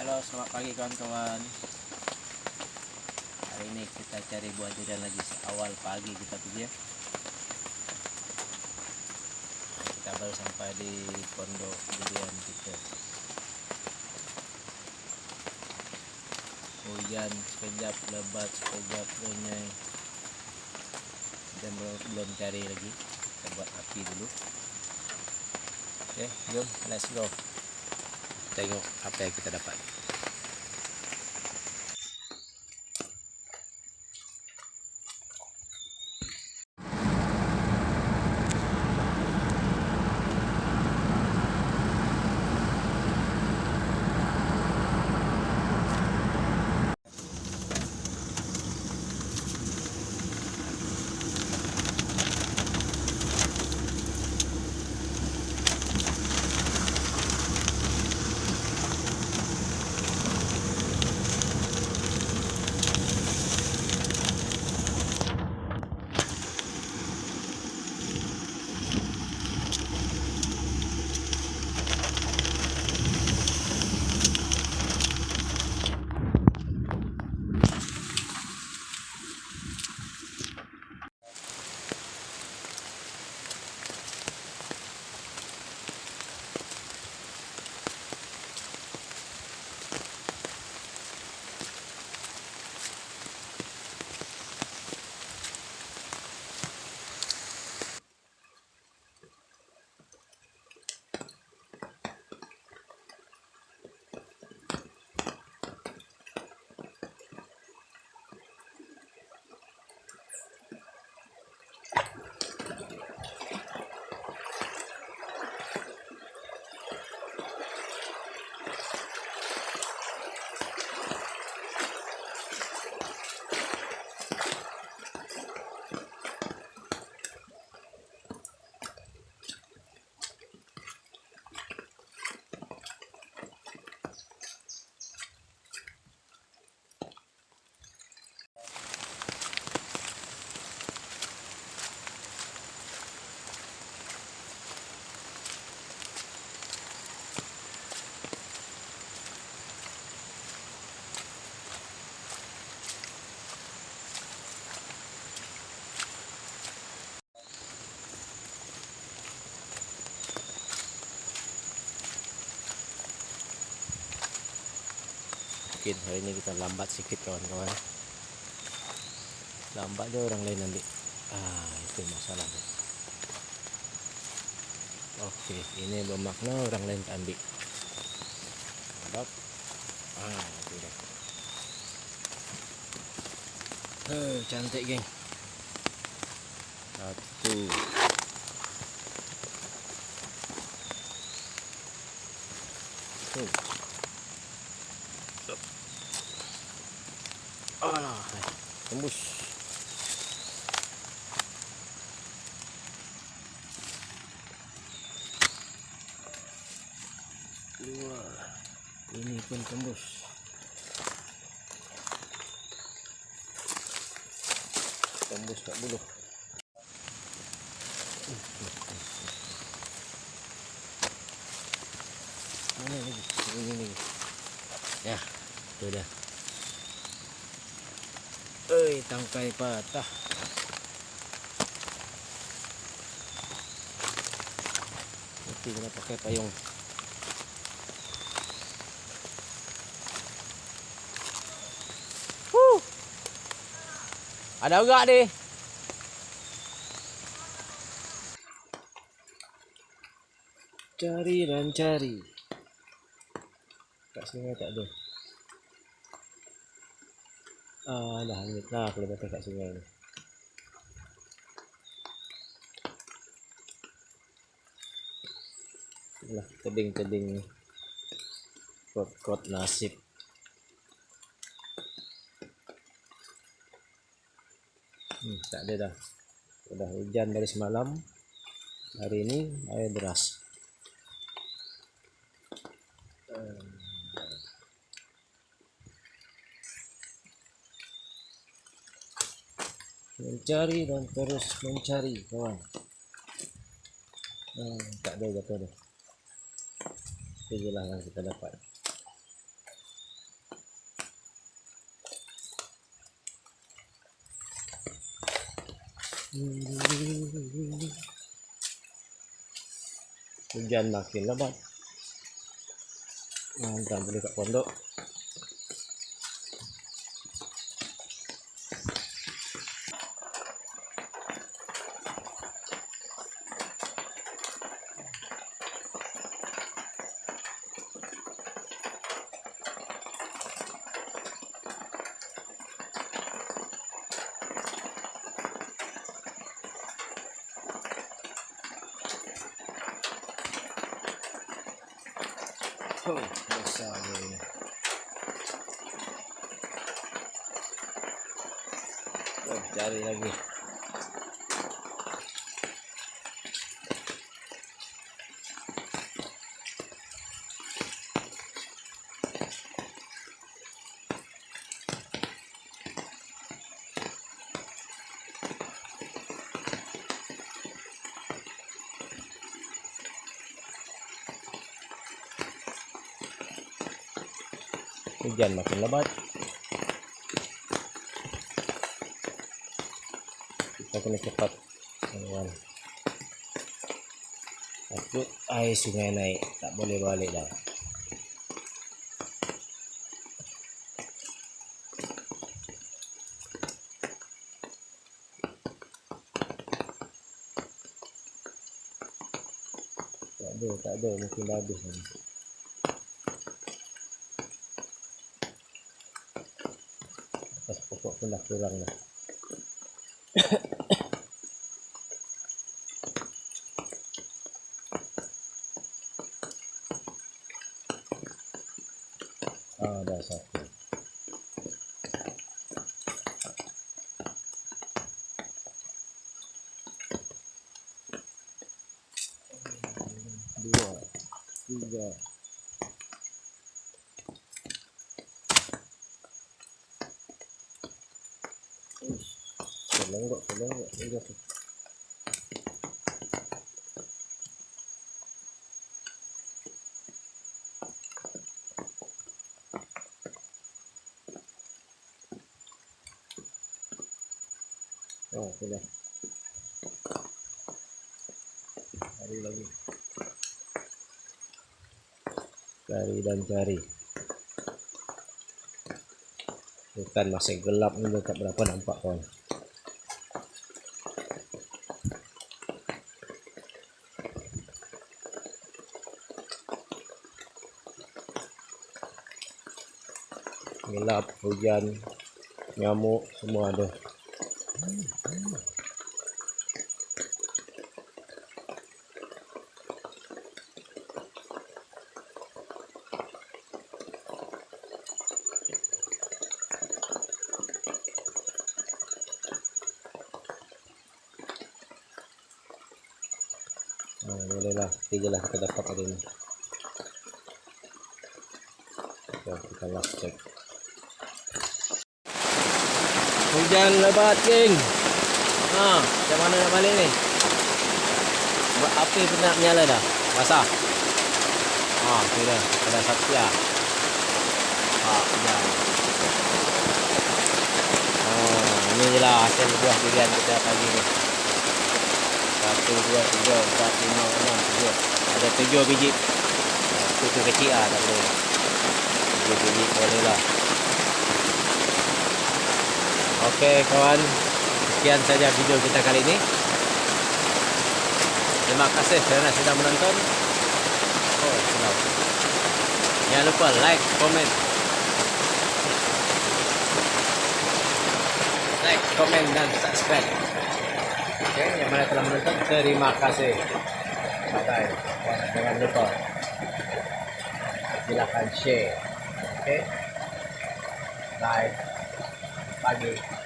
halo selamat pagi kawan-kawan. Hari ini kita cari buah durian lagi awal pagi kita pergi ya Kita baru sampai di pondok durian kita. Hujan sekejap lebat sekejap renyai Dan belum, belum cari lagi. Kita buat api dulu. Oke jom let's go Tengok apa yang kita dapat mungkin. Hari ini kita lambat sedikit kawan-kawan. Lambat dia orang lain ambil. Ah itu masalah tu. oke ini bermakna orang lain ambil. Nampak ah itu dah eh cantik geng. Satu Tuh. Alah, tembus. Keluar. Ini pun tembus. Tembus tak. Mana lagi? Ini lagi. Ya, itu dah. Eh, tangkai patah. Mesti kena pakai payung. Huh. Ada juga deh. Cari dan cari. Kat sini tak ada. Ah, dah lah kalau batal kat sungai ni. Lah, tebing-tebing. Kot-kot nasib. Hmm, tak ada dah. Sudah hujan dari semalam. Hari ini air deras. mencari dan terus mencari kawan. Hmm, tak ada jatuh ada itulah yang kita dapat. Hujan makin lebat. Nah, tak boleh kat pondok. Besar cari lagi. Hujan makin lebat. Kita kena cepat, kawan. Takut air sungai naik, tak boleh balik dah. Tak ada, tak ada, mungkin dah habis ni. Atas pokok pun dah kurang ah, dah. Dua, tiga, Selonggok, selonggok. Ini tu. Oh, sudah. Cari lagi. Cari dan cari. Hutan masih gelap ni tak berapa nampak kawan. Gelap hujan nyamuk semua ada Nah, boleh lah, tiga lah kita dapat hari ini. So, kita last check. Hujan lebat, geng. Ha, macam mana nak balik ni? Buat api pun nak menyala dah. Basah. Ha, tu dah. Ada saksi lah. Ha, hujan. Ha, ni je lah hasil buah durian kita pagi ni. Satu, dua, tiga, empat, lima, enam, tujuh. Ada tujuh biji. Itu tu kecil lah, tak boleh. Tujuh biji boleh lah. Oke kawan, sekian saja video kita kali ini. Terima kasih karena sudah menonton. Oh, senang. Jangan lupa like, komen. Like, komen dan subscribe. Oke, yang mana telah menonton, terima kasih. Bye Dan jangan lupa silakan share. Oke. Bye. Pagi.